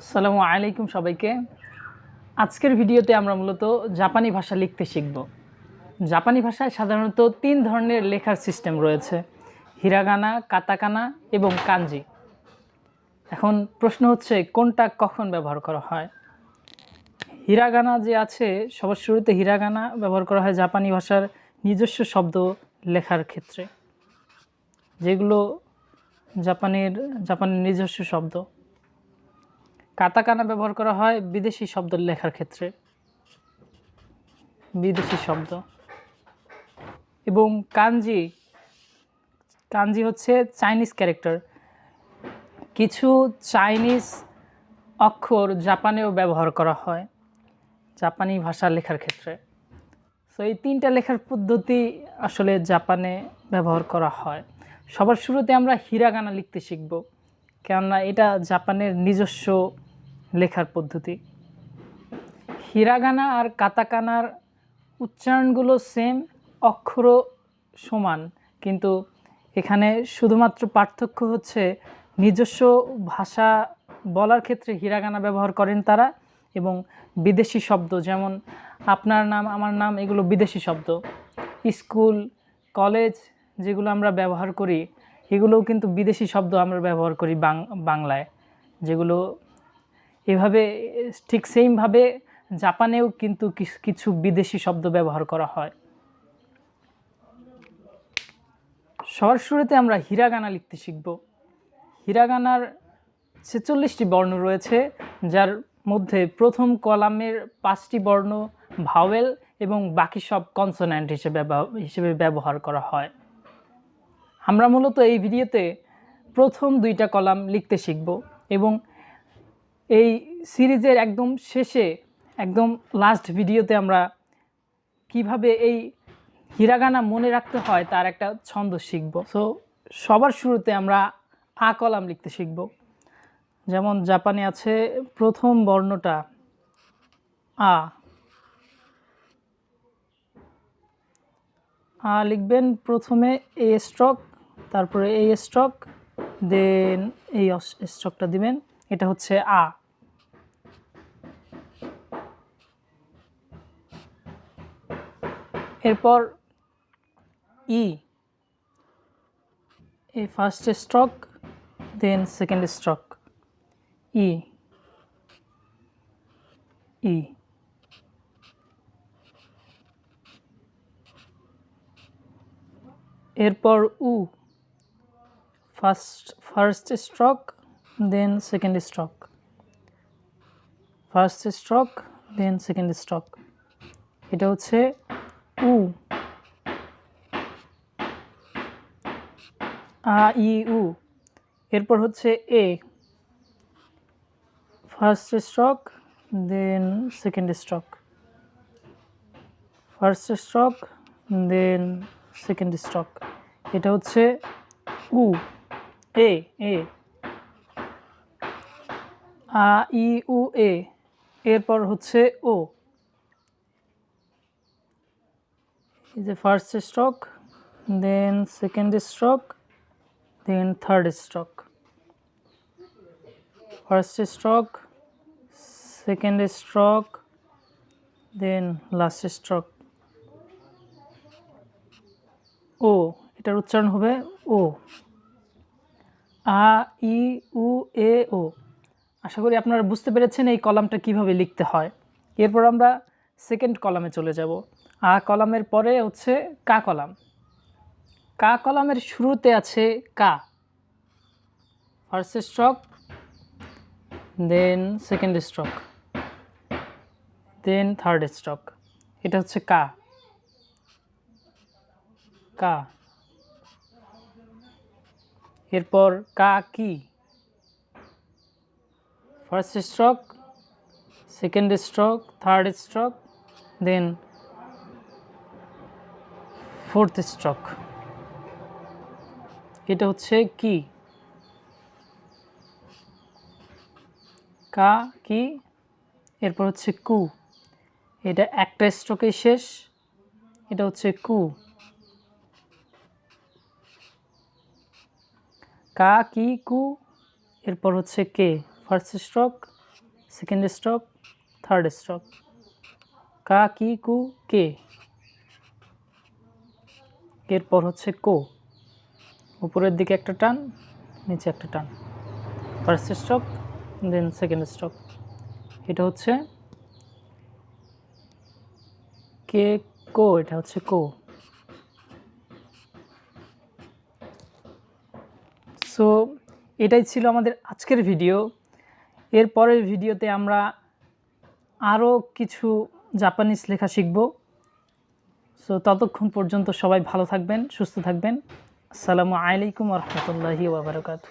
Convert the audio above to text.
আসসালামু আলাইকুম সবাইকে। আজকের ভিডিওতে আমরা মূলত জাপানি ভাষা লিখতে শিখব। জাপানি ভাষায় সাধারণত তিন ধরনের লেখার সিস্টেম রয়েছে। হিরাগানা, কাতাকানা এবং কাঞ্জি এখন প্রশ্ন হচ্ছে, কোনটা কখন ব্যবহার করা হয়? হিরাগানা যে আছে, সবার শুরুতে হিরাগানা ব্যবহার করা হয় জাপানি ভাষার নিজস্ব শব্দ লেখার ক্ষেত্রে। যেগুলো জাপানের জাপানের নিজস্ব শব্দ। কাতাকানা ব্যবহার করা হয় বিদেশি শব্দ লেখার ক্ষেত্রে। বিদেশি শব্দ। এবং কাঞ্জি কাঞ্জি হচ্ছে চাইনিজ ক্যারেক্টার। কিছু চাইনিজ অক্ষর জাপানেও ব্যবহার করা হয়, জাপানি ভাষা লেখার ক্ষেত্রে। তো এই তিনটা লেখার পদ্ধতি আসলে জাপানে ব্যবহার করা হয়। সবার শুরুতে আমরা হিরাগানা লিখতে শিখব, কেননা এটা জাপানের নিজস্ব লেখার পদ্ধতি। হিরাগানা আর কাতাকানার উচ্চারণগুলো সেম অক্ষর সমান, কিন্তু এখানে শুধুমাত্র পার্থক্য হচ্ছে নিজস্ব ভাষা বলার ক্ষেত্রে হিরাগানা ব্যবহার করেন তারা এবং বিদেশি শব্দ, যেমন আপনার নাম, আমার নাম, এগুলো বিদেশি শব্দ। স্কুল, কলেজ যেগুলো আমরা ব্যবহার করি, এগুলোও কিন্তু বিদেশি শব্দ আমরা ব্যবহার করি বাংলায়, যেগুলো এভাবে, ঠিক সেইমভাবে জাপানেও কিন্তু কিছ- বিদেশি শব্দ ব্যবহার করা হয়। সবার শুরুতে আমরা হিরাগানা লিখতে শিখব। হিরাগানার ছেচল্লিশটি বর্ণ রয়েছে, যার মধ্যে প্রথম কলামের পাঁচটি বর্ণ ভাওয়েল এবং বাকি সব কনসোন্যান্ট হিসেবে হিসেবে ব্যবহার করা হয়। আমরা মূলত এই ভিডিওতে প্রথম দুইটা কলাম লিখতে শিখব এবং এই সিরিজের একদম শেষে, একদম লাস্ট ভিডিওতে আমরা কীভাবে এই হিরাগানা মনে রাখতে হয় তার একটা ছন্দ শিখব। সো সবার শুরুতে আমরা আ কলাম লিখতে শিখব। যেমন জাপানে আছে, প্রথম বর্ণটা আ। আ লিখবেন প্রথমে এ স্ট্রক তারপরে এই স্ট্রক দেন এই স্ট্রকটা দিবেন। এটা হচ্ছে আ। এরপর ই। এ first stroke then second stroke ই। ই। এরপর উ। First first stroke then second stroke first stroke then second stroke এটা হচ্ছে উ। আ, ই, উ। এরপর হচ্ছে এ। First stroke then second stroke first stroke then second stroke এটা হচ্ছে উ। এ এ। আ, ই, উ, এ। এরপর হচ্ছে ও। এই যে first stroke then second stroke then third stroke first stroke second stroke then last stroke ও, এটার উচ্চারণ হবে ও। আ, ই, উ, এ, ও। আশা করি আপনারা বুঝতে পেরেছেন এই কলামটা কীভাবে লিখতে হয়। এরপর আমরা সেকেন্ড কলামে চলে যাব। আ কলামের পরে হচ্ছে কা কলাম। কা কলামের শুরুতে আছে কা। First stroke then second stroke then third stroke এটা হচ্ছে কা। কা। এরপর কা কি? First stroke second stroke third stroke then fourth stroke এটা হচ্ছে কি? কা, কি? এরপর হচ্ছে কু। এটা একটা স্ট্রোকে শেষ, এটা হচ্ছে কু। কা, কি, কু? এরপর হচ্ছে কে? First stroke second stop third stop কা, কি, কু, কে? এরপর হচ্ছে কো। উপরের দিকে একটা টান, নিচে একটা টান। First stop then second stop এটা হচ্ছে কে, কো, এটা হচ্ছে কো। সো এটাই ছিল আমাদের আজকের ভিডিও এর পরের ভিডিওতে আমরা আরও কিছু জাপানিজ লেখা শিখব। সো ততক্ষণ পর্যন্ত সবাই ভালো থাকবেন, সুস্থ থাকবেন। আসসালামু আলাইকুম রহমতুল্লাহি ওবরাকাতু